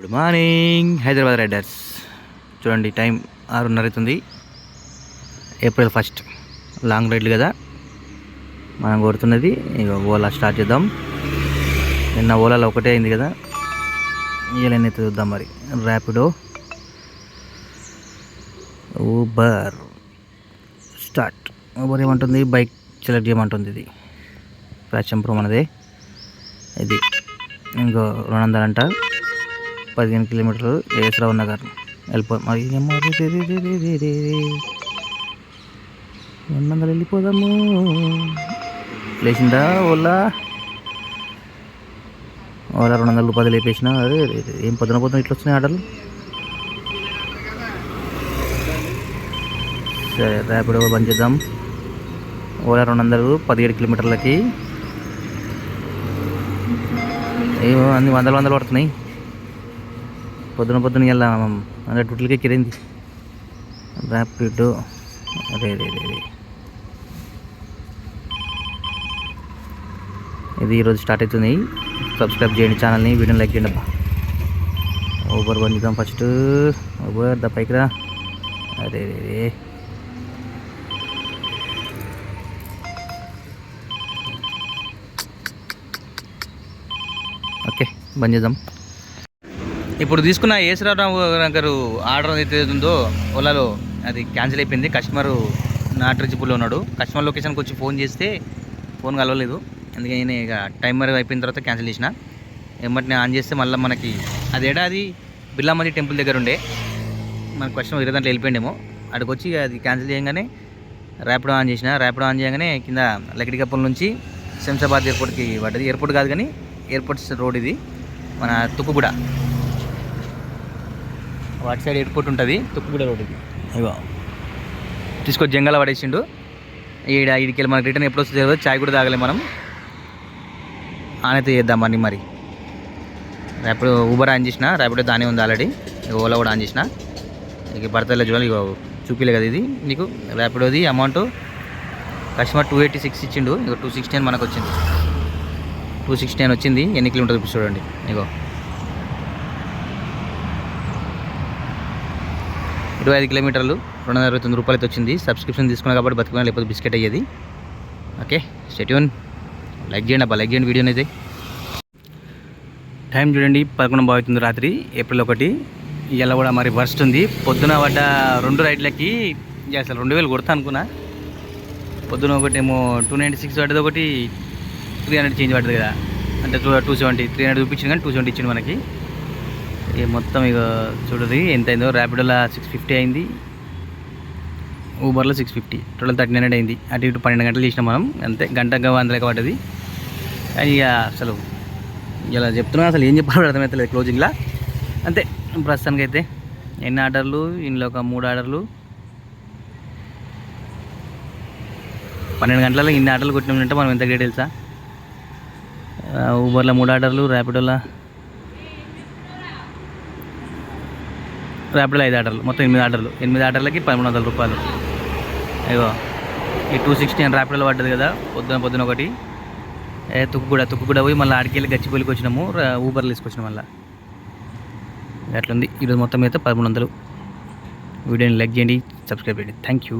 Good morning Hyderabad riders చూడండి time ఆరున్నర అవుతుంది ఏప్రిల్ ఫస్ట్. లాంగ్ రైడ్లు కదా? మనం కోరుతున్నది ఇక ఓలా స్టార్ట్ చేద్దాం. నిన్న ఓలాలో ఒకటే అయింది కదా? ఇవాళ చూద్దాం మరి. ర్యాపిడో ఊబర్ స్టార్ట్ ఊబర్ ఏమంటుంది? బైక్ సెలెక్ట్ చేయమంటుంది ఇది. ఫ్యాషన్ ప్రో మనదే. ఇది. ఇంకో రెండు వందలు అంట. పదిహేను కిలోమీటర్లు ఏసరావు నగర్ వెళ్ళిపోదాం వెళ్ళిపోదాము. లేచిందా ఓలా ఓలా రెండు వందల రూపాయలు లేపేసిన? అదే ఏం పొద్దున పొద్దున ఇట్లా వచ్చినాయి ఆర్డర్లు సరే ర్యాపిడో బంద్ చేద్దాం. ఓలా రెండు వందలు పదిహేడు కిలోమీటర్లకి. ఏమో అన్ని వందలు వందలు పడుతున్నాయి. పొద్దున పొద్దున వెళ్ళాము హండ్రెడ్ టుట్లకి ఎక్కిరింది ర్యాపిడ్ అరే రే రే రే ఇది ఈరోజు స్టార్ట్ అవుతుంది. సబ్స్క్రైబ్ చేయండి ఛానల్ని వీడియోని లైక్ చేయండి అబ్బా. ఓబర్ బంద్ చేద్దాం ఫస్ట్. ఓబర్ ద పైకి రా. అరే రే రే ఓకే బంద్ చేద్దాం. ఇప్పుడు తీసుకున్న ఏసరావు గారు ఆర్డర్ అయితే ఉందో ఓలాలో అది క్యాన్సిల్ అయిపోయింది. కస్టమర్ నాట్ రీచబుల్లో ఉన్నాడు. కస్టమర్ లొకేషన్కి వచ్చి ఫోన్ చేస్తే ఫోన్ కలవలేదు. అందుకని నేను ఇక టైమర్ అయిపోయిన తర్వాత క్యాన్సిల్ చేసిన. ఎమ్మటిని ఆన్ చేస్తే మళ్ళీ మనకి అది ఏడాది బిర్లామంది టెంపుల్ దగ్గర ఉండే. మన కస్టమర్ ఇరవై దాంట్లో వెళ్ళిపోయిండేమో. అక్కడికి వచ్చి అది క్యాన్సిల్ చేయగానే ర్యాపిడో ఆన్ చేసిన. ర్యాపిడో ఆన్ చేయగానే కింద లకిడికప్పల నుంచి శంషాబాద్ ఎయిర్పోర్ట్కి పడ్డది. ఎయిర్పోర్ట్ కాదు కానీ ఎయిర్పోర్ట్స్ రోడ్ ఇది. మన తుక్కుగూడ. వాటి సైడ్ ఎయిర్పోర్ట్ ఉంటుంది. తుక్కుగూడ రోడ్ ఇది. ఇగో. తీసుకొచ్చి జంగాల పడేసిండు. ఈడ ఈడికి మనకి రిటర్న్ ఎప్పుడు వస్తుంది తెలియదు చాయ్ కూడా తాగలే మనం. ఆనైతే చేద్దామని మరి. ర్యాపిడో ఊబర్ ఆన్ చేసిన ర్యాపిడో దానే ఉంది ఆల్రెడీ ఓలా కూడా ఆన్ చేసిన. ఇక పడతలే చూడాలి ఇక చూపిలే కదా ఇది నీకు. ర్యాపిడోది amount customer two eighty six ఇచ్చిండు. ఇక టూ సిక్స్టీ మనకు వచ్చింది టూ సిక్స్టీ అని వచ్చింది. ఎన్ని కిలోమీటర్లు చూడండి. ఇగో. ఇరవై ఐదు కిలోమీటర్లు రెండు వందల అరవై తొమ్మిది రూపాయలతో వచ్చింది. సబ్స్క్రిప్షన్ తీసుకున్నా కాబట్టి బతుకున్నా లేకపోతే బిస్కెట్ అయ్యేది. ఓకే స్టెట్యూన్ లైక్ చేయండి అబ్బా లైక్ చేయండి వీడియోని అయితే టైం చూడండి పదకొండు బాగుతుంది రాత్రి ఏప్రిల్ ఒకటి. ఇలా కూడా మరి వర్స్ట్ ఉంది. పొద్దున పడ్డ రెండు రైడ్లకి అసలు రెండు వేలు కొడతా అనుకున్నా. పొద్దున ఒకటి ఏమో టూ నైంటీ సిక్స్ పడ్డది ఒకటి త్రీ హండ్రెడ్ చేంజ్ పడ్డది కదా. అంటే two two seventy three hundred చూపించింది కానీ టూ సెవెంటీ ఇచ్చింది మనకి. ఇక మొత్తం ఇక చూడదు. ఎంత అయిందో ర్యాపిడోలో సిక్స్ ఫిఫ్టీ అయింది. ఊబర్లో six fifty total thirty hundred అయింది. అటు ఇటు పన్నెండు గంటలు చేసినాం మనం. అంతే గంట వంద లెక్క పడ్డది. కానీ ఇక అసలు ఇలా చెప్తున్నా అసలు ఏం చెప్పాలో అర్థమవుతలేదు క్లోజింగ్లా అంతే ప్రస్తుతానికి అయితే ఎన్ని ఆర్డర్లు? ఇందులో ఒక మూడు ఆర్డర్లు. పన్నెండు గంటలలో ఇన్ని ఆర్డర్లు కొట్టినామంటే మనం ఎంత గ్రేట్ తెలుసా ఊబర్లో మూడు ఆర్డర్లు ర్యాపిడోలో ర్యాపిడోలో ఐదు ఆర్డర్లు. మొత్తం ఎనిమిది ఆర్డర్లు. ఎనిమిది ఆర్డర్లకి పదమూడు వందల రూపాయలు. అయ్యో ఈ టూ సిక్స్టీ అని ర్యాపిడోలో పడ్డది కదా పొద్దున పొద్దున ఒకటి. ఏ తుక్కు కూడా తుక్కు కూడా పోయి మళ్ళీ ఆడికెళ్ళి గచ్చిపోలికి వచ్చినాము ఊబర్లు తీసుకొచ్చినాం మళ్ళీ. అట్లుంది. ఈరోజు మొత్తం అయితే పదమూడు వందలు. వీడియోని లైక్ చేయండి సబ్స్క్రైబ్ చేయండి. Thank you